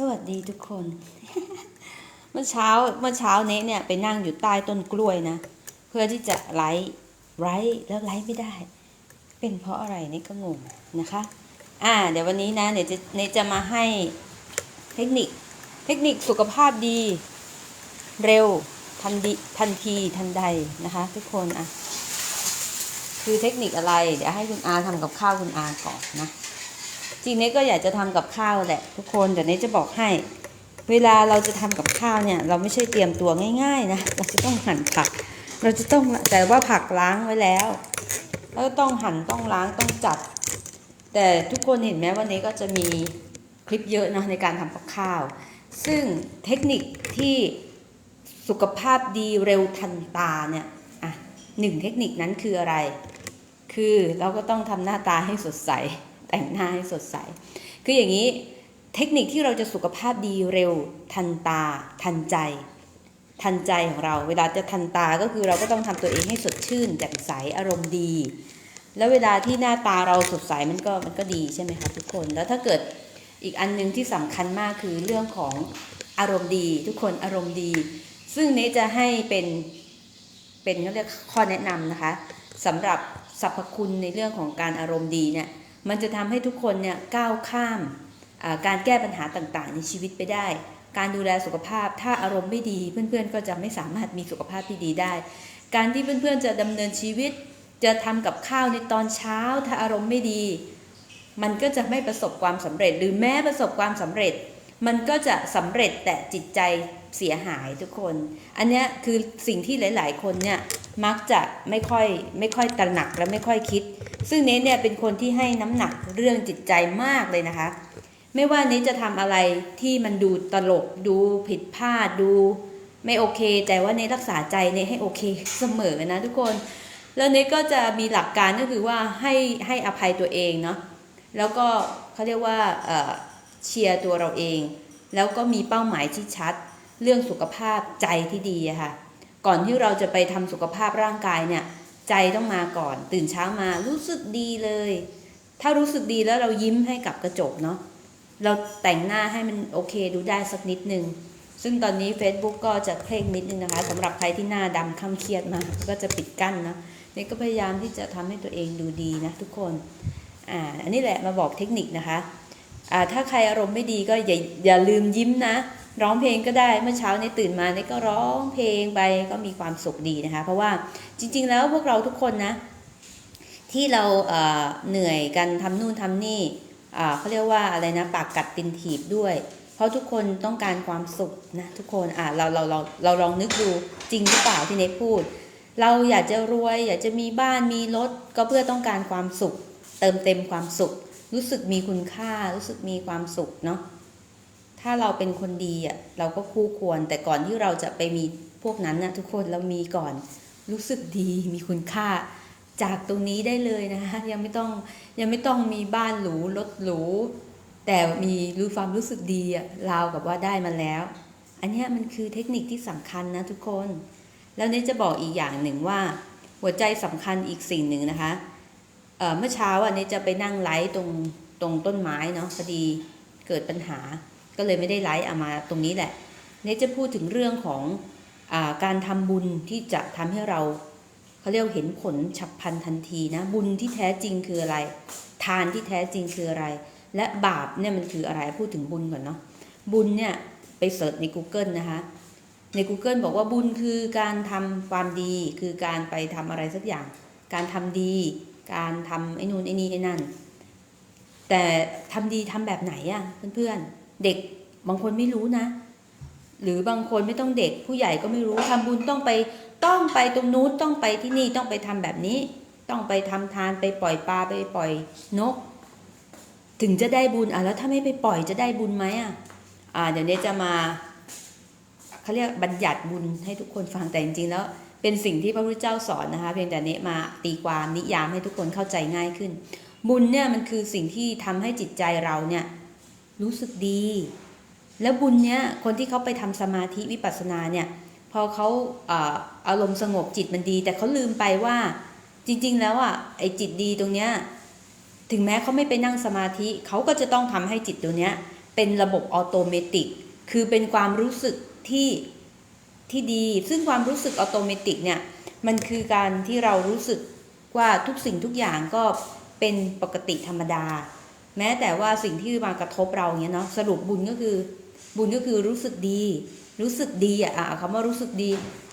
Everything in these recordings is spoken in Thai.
สวัสดีทุกคน เมื่อเช้าเมื่อเช้าเนี้เนี่ยไปนั่งอยู่ใต้ต้นกล้วยนะ เพื่อที่จะไลฟ์ไลฟ์แล้วไลฟ์ไม่ได้ เป็นเพราะอะไรนี่ก็งงนะคะ อ่า เดี๋ยววันนี้นะเดี๋ยวจะเนจะมาให้เทคนิค เทคนิคสุขภาพดี เร็วทันดีทันทีทันใดนะคะ ทุกคนอะคือเทคนิคอะไร เดี๋ยวให้คุณอาทำกับข้าวคุณอาก่อนนะ ริงเนี้ก็อยากจะทำกับข้าวแหละทุกคนแต่เนี้จะบอกให้ เวลาเราจะทำกับข้าวเนี่ย เราไม่ใช่เตรียมตัวง่ายๆนะเราจะต้องหั่นผัก เราจะต้องแต่ว่าผักล้างไว้แล้วแล้วก็ต้องหั่นต้องล้างต้องจัด แต่ทุกคนเห็นไหมวันนี้ก็จะมีคลิปเยอะนะในการทำกับข้าว ซึ่งเทคนิคที่สุขภาพดีเร็วทันตาเนี่ยอะหนึ่งเทคนิคนั้นคืออะไร คือเราก็ต้องทำหน้าตาให้สดใส แต่งหน้าให้สดใส คืออย่างนี้เทคนิคที่เราจะสุขภาพดีเร็ว ทันตา ทันใจ ทันใจของเรา เวลาจะทันตาก็คือเราก็ต้องทำตัวเองให้สดชื่นแจ่มใสอารมณ์ดี แล้วเวลาที่หน้าตาเราสดใสมันก็มันก็ดีใช่ไหมคะทุกคน แล้วถ้าเกิดอีกอันหนึงที่สำคัญมากคือเรื่องของอารมณ์ดี ทุกคนอารมณ์ดี ซึ่งเนี้จะให้เป็นเป็นเขาเรียกข้อแนะนำนะคะสำหรับสรรพคุณในเรื่องของการอารมณ์ดีเนี่ย มันจะทำให้ทุกคนเนี่ยก้าวข้ามการแก้ปัญหาต่างๆ ในชีวิตไปได้ การดูแลสุขภาพ ถ้าอารมณ์ไม่ดีเพื่อนๆ ก็จะไม่สามารถมีสุขภาพที่ดีได้ การที่เพื่อนๆ จะดำเนินชีวิต จะทำกับข้าวในตอนเช้า ถ้าอารมณ์ไม่ดี มันก็จะไม่ประสบความสำเร็จ หรือแม้ประสบความสำเร็จ มันก็จะสำเร็จแต่จิตใจเสียหายทุกคน อันนี้คือสิ่งที่หลาย ๆ คนเนี่ย มักจะไม่ค่อยไม่ค่อยตระหนักและไม่ค่อยคิด ซึ่งเนทเนี่ยเป็นคนที่ให้น้ำหนักเรื่องจิตใจมากเลยนะคะ ไม่ว่าเนทจะทำอะไรที่มันดูตลกดูผิดพลาดดู ไม่โอเค แต่ว่าเนทรักษาใจเนทให้โอเคเสมอนะทุกคน แล้วเนทก็จะมีหลักการก็คือว่าให้ให้อภัยตัวเองเนาะแล้วก็เขาเรียกว่าเชียร์ตัวเราเอง แล้วก็มีเป้าหมายที่ชัด เรื่องสุขภาพใจที่ดีอะค่ะ ก่อนที่เราจะไปทำสุขภาพร่างกายเนี่ยใจต้องมาก่อน ตื่นเช้ามารู้สึกดีเลย ถ้ารู้สึกดีแล้วเรายิ้มให้กับกระจกเนาะเราแต่งหน้าให้มันโอเคดูได้สักนิดนึงซึ่งตอนนี้ Facebook ก็จะเคร่งนิดนึงนะคะสำหรับใครที่หน้าดำค้ำเครียดมากก็จะปิดกั้นนะนี่ก็พยายามที่จะทำให้ตัวเองดูดีนะทุกคนอ่าอันนี้แหละมาบอกเทคนิคนะคะอ่าถ้าใครอารมณ์ไม่ดีก็อย่าอย่าลืมยิ้มนะ ร้องเพลงก็ได้เมื่อเช้านี้ตื่นมานี่ก็ร้องเพลงไปก็มีความสุขดีนะคะ เพราะว่าจริง ๆ แล้วพวกเราทุกคนนะ ที่เราเหนื่อยกันทำนู่นทำนี่เขาเรียกว่าอะไรนะปากกัดตินถีบด้วย เพราะทุกคนต้องการความสุขนะทุกคนอ่าเราเราเราเราลองนึกดูจริงหรือเปล่าที่เนพูด เราอยากจะรวย อยากจะมีบ้านมีรถก็เพื่อต้องการความสุข เติมเต็มความสุข รู้สึกมีคุณค่ารู้สึกมีความสุขเนาะ ถ้าเราเป็นคนดีอะเราก็คู่ควร แต่ก่อนที่เราจะไปมีพวกนั้นนะทุกคนเรามีก่อนรู้สึกดีมีคุณค่า จากตรงนี้ได้เลยนะคะยังไม่ต้องยังไม่ต้องมีบ้านหรูรถหรูแต่มีรู้ความรู้สึกดีอะราวกับว่าได้มาแล้ว อันนี้มันคือเทคนิคที่สำคัญนะทุกคน แล้วเนี่ยจะบอกอีกอย่างหนึ่งว่า หัวใจสำคัญอีกสิ่งหนึ่งนะคะเเมื่อเช้าอะนี่จะไปนั่งไลฟ์ตรงตรงต้นไม้เนาะพอดีเกิดปัญหา ก็เลยไม่ได้ไลฟ์เอามาตรงนี้แหละเนี่ยจะพูดถึงเรื่องของอการทำบุญที่จะทำให้เราเขาเรียกเห็นผลฉับพลันทันทีนะบุญที่แท้จริงคืออะไร ทานที่แท้จริงคืออะไร และบาปเนี่ยมันคืออะไรพูดถึงบุญก่อนเนาะบุญเนี่ยไปเสิร์ชใน Google นะคะใน Google บอกว่าบุญคือการทำความดีคือการไปทำอะไรสักอย่าง การทำดี การทำไอ้นู่นไอ้นี่ไอ้นั่น แต่ทำดีทำแบบไหนอะเพื่อนๆ เด็กบางคนไม่รู้นะ หรือบางคนไม่ต้องเด็กผู้ใหญ่ก็ไม่รู้ทำบุญต้องไปต้องไปตรงนู้นต้องไปที่นี่ต้องไปทำแบบนี้ ต้องไปทำทานไปปล่อยปลาไปปล่อยนก ถึงจะได้บุญอะแล้วถ้าไม่ไปปล่อยจะได้บุญไหมอะอ่าเดี๋ยวนี้จะมาเขาเรียกบัญญัติบุญให้ทุกคนฟังแต่จริงๆแล้วเป็นสิ่งที่พระพุทธเจ้าสอนนะคะ เพียงแต่เนี้มาตีความนิยามให้ทุกคนเข้าใจง่ายขึ้น บุญเนี่ยมันคือสิ่งที่ทำให้จิตใจเราเนี่ย รู้สึกดี แล้วบุญเนี้ยคนที่เขาไปทำสมาธิวิปัสสนาเนี่ยพอเขาอ่าอารมณ์สงบจิตมันดี แต่เขาลืมไปว่าจริง ๆ แล้วอะไอ้จิตดีตรงเนี้ยถึงแม้เขาไม่ไปนั่งสมาธิเขาก็จะต้องทำให้จิตตัวเนี้ยเป็นระบบออโตเมติกคือเป็นความรู้สึกที่ที่ดี ซึ่งความรู้สึกออโตเมติกเนี่ยมันคือการที่เรารู้สึกว่าทุกสิ่งทุกอย่างก็เป็นปกติธรรมดา แม้แต่ว่าสิ่งที่มากระทบเราเนี้ยเนาะสรุปบุญก็คือ บุญก็คือรู้สึกดี รู้สึกดีอะคำว่ารู้สึกดี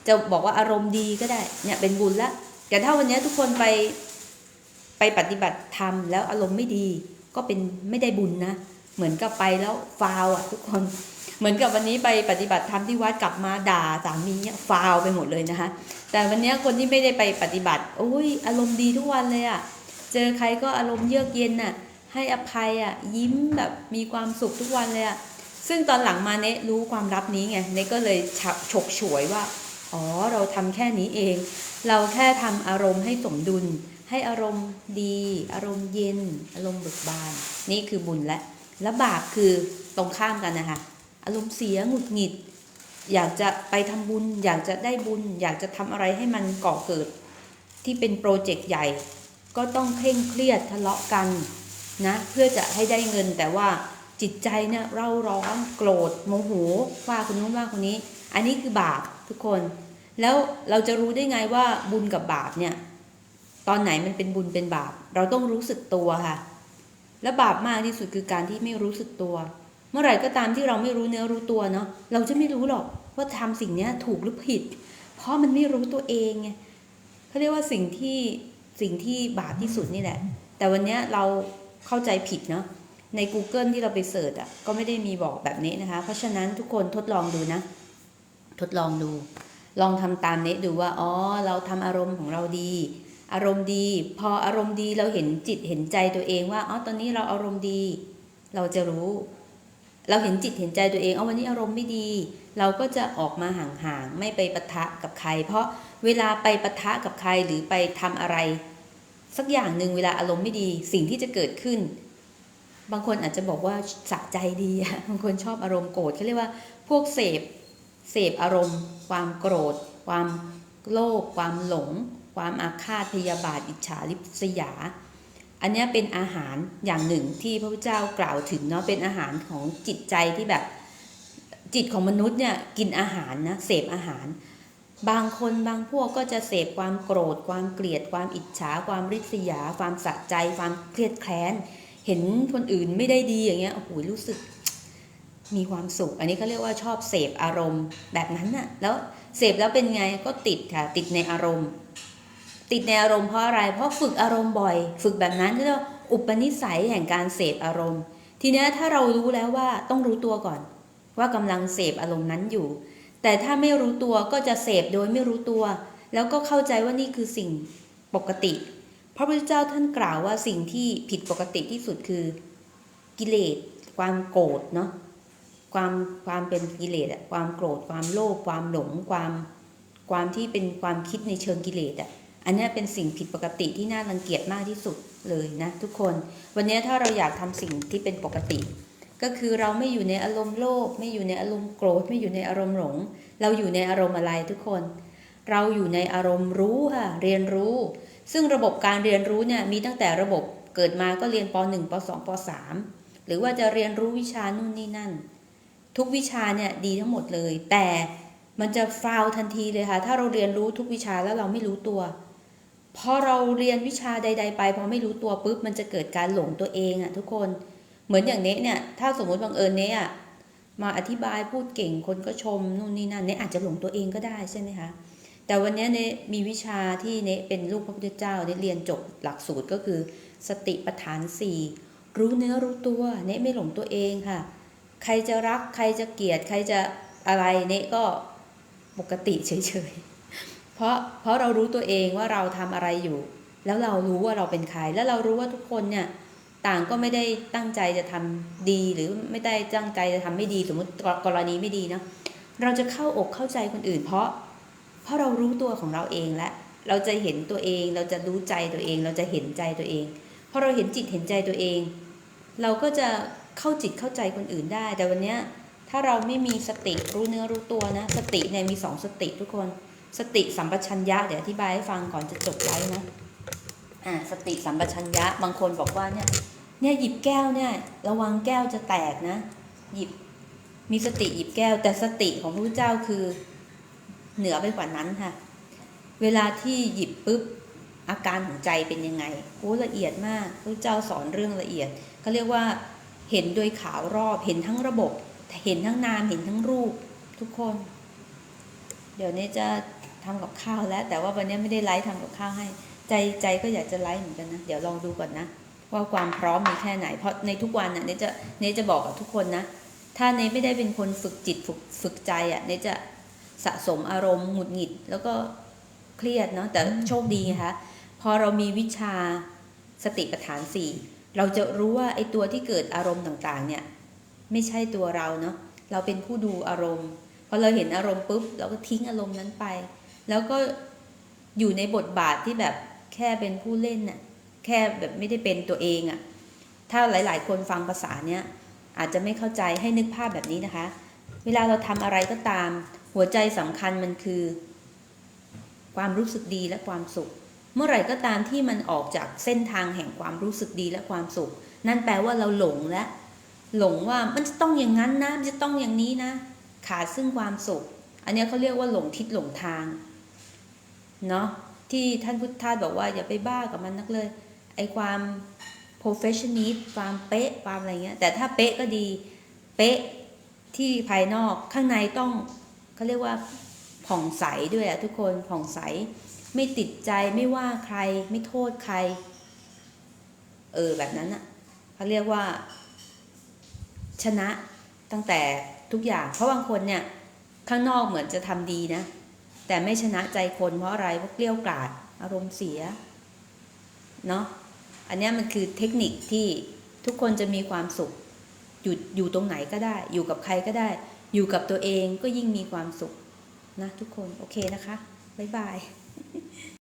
จะบอกว่าอารมณ์ดีก็ได้เนี่ยเป็นบุญละแต่ถ้าวันนี้ทุกคนไปไปปฏิบัติธรรมแล้วอารมณ์ไม่ดี ก็เป็นไม่ได้บุญนะเหมือนกับไปแล้วฟาวอะ ทุกคนเหมือนกับวันนี้ไปปฏิบัติธรรมที่วัดกลับมาด่าสามีเนี่ยฟาวไปหมดเลยนะคะ แต่วันนี้คนที่ไม่ได้ไปปฏิบัติโอ้ยอารมณ์ดีทุกวันเลยอะ เจอใครก็อารมณ์เยือกเย็นน่ะ ให้อภัยอะยิ้มแบบมีความสุขทุกวันเลยอะซึ่งตอนหลังมาเนะรู้ความลับนี้ไงเนะก็เลยฉฉกฉวยว่า อ๋อเราทำแค่นี้เอง เราแค่ทำอารมณ์ให้สมดุล ให้อารมณ์ดี อารมณ์เย็น อารมณ์เบิกบาน นี่คือบุญและ และบาปคือตรงข้ามกันนะคะอารมณ์เสียหงุดหงิด อยากจะไปทำบุญ อยากจะได้บุญ อยากจะทำอะไรให้มันก่อเกิด ที่เป็นโปรเจกต์ใหญ่ ก็ต้องเคร่งเครียดทะเลาะกัน นะเพื่อจะให้ได้เงินแต่ว่าจิตใจเนี่ยเร่าร้อนโกรธโมโหว่าคนนู้นว่าคนนี้ อันนี้คือบาปทุกคน แล้วเราจะรู้ได้ไงว่าบุญกับบาปเนี่ย ตอนไหนมันเป็นบุญเป็นบาป เราต้องรู้สึกตัวค่ะ และบาปมากที่สุดคือการที่ไม่รู้สึกตัว เมื่อไหร่ก็ตามที่เราไม่รู้เนื้อรู้ตัวเนาะเราจะไม่รู้หรอกว่าทำสิ่งนี้ถูกหรือผิด เพราะมันไม่รู้ตัวเองไงเขาเรียกว่าสิ่งที่สิ่งที่บาปที่สุดนี่แหละ แต่วันนี้เรา เข้าใจผิดเนาะใน Google ที่เราไปเสิร์ชอะก็ไม่ได้มีบอกแบบนี้นะคะ เพราะฉะนั้นทุกคนทดลองดูนะ ทดลองดู ลองทำตามเนี้ดูว่าอ๋อเราทำอารมณ์ของเราดี อารมณ์ดี พออารมณ์ดีเราเห็นจิตเห็นใจตัวเองว่าอ๋อตอนนี้เราอารมณ์ดี เราจะรู้ เราเห็นจิตเห็นใจตัวเองเอาวันนี้อารมณ์ไม่ดี เราก็จะออกมาห่างๆไม่ไปปะทะกับใคร เพราะเวลาไปปะทะกับใครหรือไปทำอะไร สักอย่างหนึ่งเวลาอารมณ์ไม่ดีสิ่งที่จะเกิดขึ้น บางคนอาจจะบอกว่าสะใจดีบางคนชอบอารมณ์โกรธเขาเรียกว่าพวกเสพเสพอารมณ์ ความโกรธ ความโลภความหลง ความอาฆาตพยาบาท อิจฉาริษยา อันนี้เป็นอาหารอย่างหนึ่งที่พระพุทธเจ้ากล่าวถึงเนาะเป็นอาหารของจิตใจที่แบบจิตของมนุษย์เนี่ยกินอาหารนะเสพอาหาร บางคนบางพวกก็จะเสพความโกรธ ความเกลียด ความอิจฉา ความริษยา ความสะใจ ความเครียดแค้น เห็นคนอื่นไม่ได้ดีอย่างเงี้ยโอ้โหรู้สึกมีความสุข อันนี้เขาเรียกว่าชอบเสพอารมณ์แบบนั้นน่ะแล้วเสพแล้วเป็นไงก็ติดค่ะ ติดในอารมณ์ ติดในอารมณ์เพราะอะไร เพราะฝึกอารมณ์บ่อย ฝึกแบบนั้นก็เรียกว่าอุปนิสัยแห่งการเสพอารมณ์ ทีนี้ถ้าเรารู้แล้วว่าต้องรู้ตัวก่อน ว่ากำลังเสพอารมณ์นั้นอยู่ แต่ถ้าไม่รู้ตัวก็จะเสพโดยไม่รู้ตัว แล้วก็เข้าใจว่านี่คือสิ่งปกติ พระพุทธเจ้าท่านกล่าวว่าสิ่งที่ผิดปกติที่สุดคือกิเลส ความโกรธเนาะความความเป็นกิเลสอะความโกรธความโลภความหลงความความที่เป็นความคิดในเชิงกิเลสอะอันนี้เป็นสิ่งผิดปกติที่น่ารังเกียจมากที่สุดเลยนะทุกคน วันนี้ถ้าเราอยากทำสิ่งที่เป็นปกติ ก็คือเราไม่อยู่ในอารมณ์โลภไม่อยู่ในอารมณ์โกรธไม่อยู่ในอารมณ์หลง เราอยู่ในอารมณ์อะไรทุกคน เราอยู่ในอารมณ์รู้ค่ะเรียนรู้ ซึ่งระบบการเรียนรู้เนี่ยมีตั้งแต่ระบบเกิดมาก็เรียนป .1 ป .2 ป .3 หรือว่าจะเรียนรู้วิชานู่นนี่นั่น ทุกวิชาเนี่ยดีทั้งหมดเลย แต่มันจะฟาวทันทีเลยค่ะ ถ้าเราเรียนรู้ทุกวิชาแล้วเราไม่รู้ตัวพอเราเรียนวิชาใด ๆ ไปพอไม่รู้ตัวปุ๊บมันจะเกิดการหลงตัวเองอะทุกคน เหมือนอย่างเนี้ยเนี่ยถ้าสมมติบังเอิญเนี้ยมาอธิบายพูดเก่งคนก็ชมนู่นนี่นั่นเนี้ยอาจจะหลงตัวเองก็ได้ใช่ไหมคะแต่วันนี้เนี้ยมีวิชาที่เนี้ยเป็นลูกพระพุทธเจ้าเนี้เรียนจบหลักสูตรก็คือ สติปัฏฐานสี่รู้เนื้อรู้ตัว เนี้ยไม่หลงตัวเองค่ะ ใครจะรักใครจะเกลียด ใครจะอะไรเนี้ยก็ปกติเฉยๆเพราะเพราะเรารู้ตัวเองว่าเราทำอะไรอยู่ แล้วเรารู้ว่าเราเป็นใคร แล้วเรารู้ว่าทุกคนเนี่ย ต่างก็ไม่ได้ตั้งใจจะทำดีหรือไม่ได้ตั้งใจจะทำไม่ดีสมมติกรณีไม่ดีเนาะเราจะเข้าอกเข้าใจคนอื่น เพราะเพราะเรารู้ตัวของเราเองและ เราจะเห็นตัวเอง เราจะรู้ใจตัวเอง เราจะเห็นใจตัวเองพอเราเห็นจิตเห็นใจตัวเอง เราก็จะเข้าจิตเข้าใจคนอื่นได้ แต่วันเนี้ยถ้าเราไม่มีสติรู้เนื้อรู้ตัวนะ สติเนี่ยมีสองสติทุกคน สติสัมปชัญญะเดี๋ยวอธิบายให้ฟังก่อนจะจบไลฟ์นะอ่าสติสัมปชัญญะบางคนบอกว่าเนี่ย เนี่ยหยิบแก้วเนี่ย ระวังแก้วจะแตกนะ หยิบมีสติหยิบแก้ว แต่สติของพระพุทธเจ้าคือเหนือไปกว่านั้นค่ะ เวลาที่หยิบปุ๊บอาการของใจเป็นยังไงโอ้ละเอียดมากพระเจ้าสอนเรื่องละเอียดเขาเรียกว่าเห็นโดยขาวรอบเห็นทั้งระบบ เห็นทั้งนามเห็นทั้งรูปทุกคน เดี๋ยวนี้จะทำกับข้าวแล้ว แต่ว่าวันนี้ไม่ได้ไลฟ์ทำกับข้าวให้ ใจใจก็อยากจะไลฟ์เหมือนกันนะ เดี๋ยวลองดูก่อนนะ ว่าความพร้อมมีแค่ไหน เพราะในทุกวันน่ะเนยจะเนยจะบอกกับทุกคนนะ ถ้าเนยไม่ได้เป็นคนฝึกจิตฝึกฝึกใจอะเนยจะสะสมอารมณ์หงุดหงิดแล้วก็เครียดเนาะแต่โชคดีไงคะพอเรามีวิชาสติปัฏฐานสี่เราจะรู้ว่าไอ้ตัวที่เกิดอารมณ์ต่างๆ เนี่ย ไม่ใช่ตัวเราเนาะเราเป็นผู้ดูอารมณ์พอเราเห็นอารมณ์ปุ๊บเราก็ทิ้งอารมณ์นั้นไป แล้วก็อยู่ในบทบาทที่แบบแค่เป็นผู้เล่นน่ะ แค่แบบไม่ได้เป็นตัวเองอะ่ะถ้าหลาย ๆ คนฟังภาษาเนี้ยอาจจะไม่เข้าใจให้นึกภาพแบบนี้นะคะ เวลาเราทำอะไรก็ตาม หัวใจสำคัญมันคือ ความรู้สึกดีและความสุข เมื่อไหร่ก็ตามที่มันออกจากเส้นทางแห่งความรู้สึกดีและความสุข นั่นแปลว่าเราหลงแล้วหลงว่ามันจะต้องอย่างนั้นนะมันจะต้องอย่างนี้นะ ขาดซึ่งความสุข อันนี้เขาเรียกว่าหลงทิศหลงทางเนาะที่ท่านพุทธทาสบอกว่าอย่าไปบ้ากับมันนักเลย ไอความ perfectionist ความเป๊ะความอะไรเงี้ย แต่ถ้าเป๊ะก็ดี เป๊ะที่ภายนอกข้างในต้องเขาเรียกว่าผ่องใสด้วยอะทุกคนผ่องใส ไม่ติดใจไม่ว่าใครไม่โทษใคร เออแบบนั้นอะเขาเรียกว่า ชนะตั้งแต่ทุกอย่าง เพราะบางคนเนี่ย ข้างนอกเหมือนจะทำดีนะ แต่ไม่ชนะใจคนเพราะอะไรเพราะเกลี้ยวกล่อดอารมณ์เสีย เนาะ อันนี้มันคือเทคนิคที่ทุกคนจะมีความสุขอยู่อยู่ตรงไหนก็ได้ อยู่กับใครก็ได้ อยู่กับตัวเองก็ยิ่งมีความสุขนะทุกคน โอเคนะคะ บ๊ายบาย